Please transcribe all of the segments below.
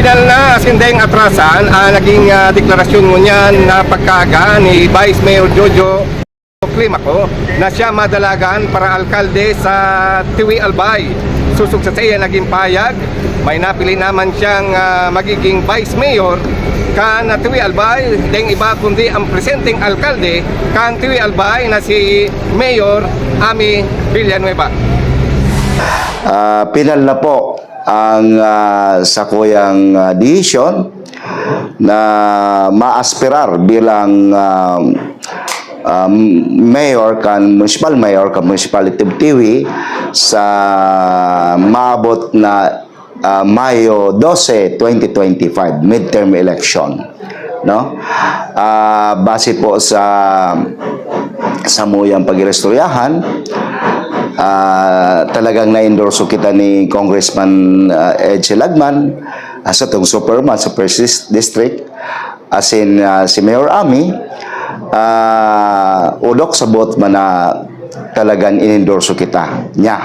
Final na asindeng atrasan ang naging ah, deklarasyon mo niyan na pagkaga ni Vice Mayor Jojo Climaco na siya madalagan para alkalde sa Tiwi Albay. Susog sa siya naging payag, may napili naman siyang ah, magiging Vice Mayor kan Tiwi Albay, deng iba kundi ang presenteng alkalde kan Tiwi Albay na si Mayor Ami Villanueva. Ah, pinal na po ang ah, sakuyang uh, decision na maaspirar bilang um, um, mayor kan municipal mayor kan municipality of Tiwi sa maabot na ah, Mayo 12, 2025 midterm election no? Ah, base po sa sa muyang pagirestoryahan Ah, talagang na-endorso kita ni Congressman uh, Edge Lagman uh, sa itong Superman sa District. As in ah, si Mayor Ami. Uh, udok sa bot man na talagang inendorso kita niya.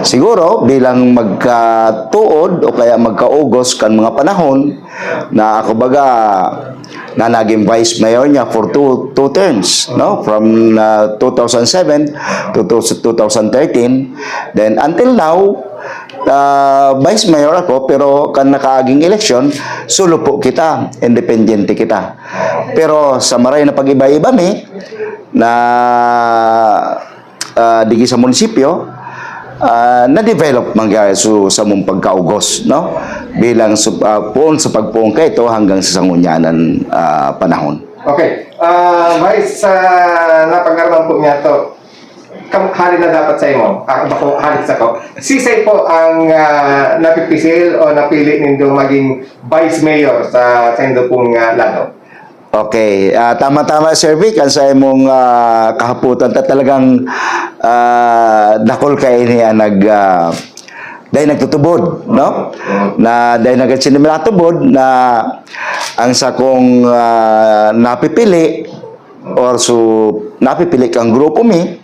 Siguro bilang magkatuod o kaya magkaugos kan mga panahon na ako baga na naging vice mayor niya for two, two terms, no? From uh, 2007 to 2013. Then until now, uh, vice mayor ako pero kan nakaaging eleksyon, solo po kita, independente kita. Pero sa maray na pag-iba-iba mi, na uh, digi sa munisipyo, ah, na-develop man su sa mong pagkaugos, no? Bilang su, ah, puon sa pagpuong kay ito hanggang sa sangunyanan ah, panahon. Okay. Ah, Vice, sa napag-araman po niya to, kam hari na dapat sa imo. Ako ba ko hari sa ko. Sisay po ang ah, napipisil o napili nindo maging vice mayor sa sa indo pong ah, lado. Okay, ah, tama-tama Sir Vic, ang sa imong ah, kahaputan ta talagang ah, dakol kay niya nag ah, dahil nagtutubod, no? Na dahil nagsinimilatubod na ang sa kong ah, napipili or so napipili kang grupo mi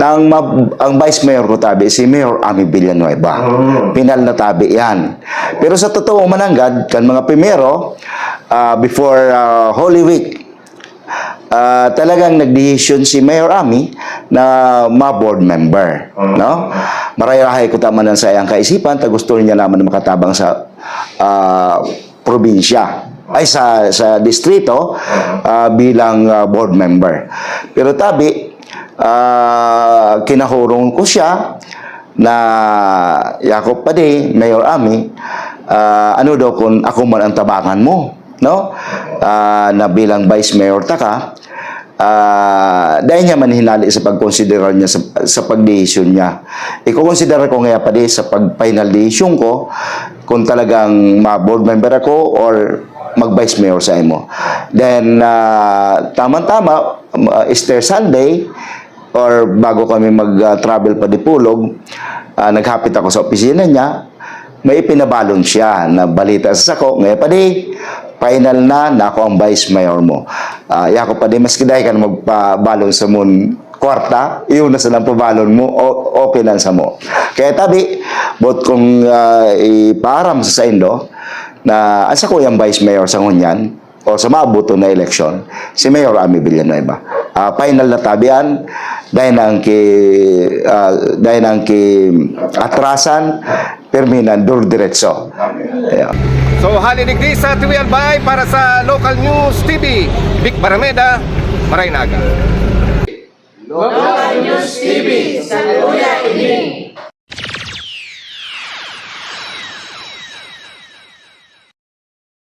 nang mab- ang vice mayor ko tabi si Mayor Ami Villanueva. Pinal na tabi yan. Pero sa totoo mananggad kan mga primero ah, before ah, Holy Week ah, talagang nagdesisyon si Mayor Ami na ma-board member, no? Marayahay ko tama ng sayang kaisipan, ta gusto niya naman na makatabang sa ah, probinsya ay sa sa distrito ah, bilang ah, board member. Pero tabi ah, kinahurong ko siya na Yakop pa di, Mayor Ami, ah, ano daw kung ako man ang tabangan mo, no? Ah, na bilang Vice Mayor ta ka, ah, dahil niya man hinali sa pagkonsidera niya sa, sa pagdesisyon niya. Iko-consider ko nga pa di sa pag-final decision ko kung talagang ma-board member ako or mag-vice mayor sa imo. Then, ah, tama-tama, uh, Easter Sunday, or bago kami mag-travel pa di Pulog, ah, naghapit ako sa opisina niya, may ipinabalon siya na balita sa sako, ngayon pa di, final na na ako ang vice mayor mo. Ah, yako pa di, mas kiday ka na magpabalon sa mun kwarta, iyon na sa lang pabalon mo, o, openan sa mo. Kaya tabi, bot kong ah, iparam sa sa Indo, na asa ko yung vice mayor sa ngunyan, o sa mabuto na eleksyon, si Mayor Ami Villanueva. Ah, final na tabian, dahil ang ki, ah, dahil ang ki atrasan, perminan, dur diretso. Ayan. So, haliligdi sa TV Albay para sa Local News TV. Vic Barameda, Maraynaga. Local News TV, sa Luya Ining.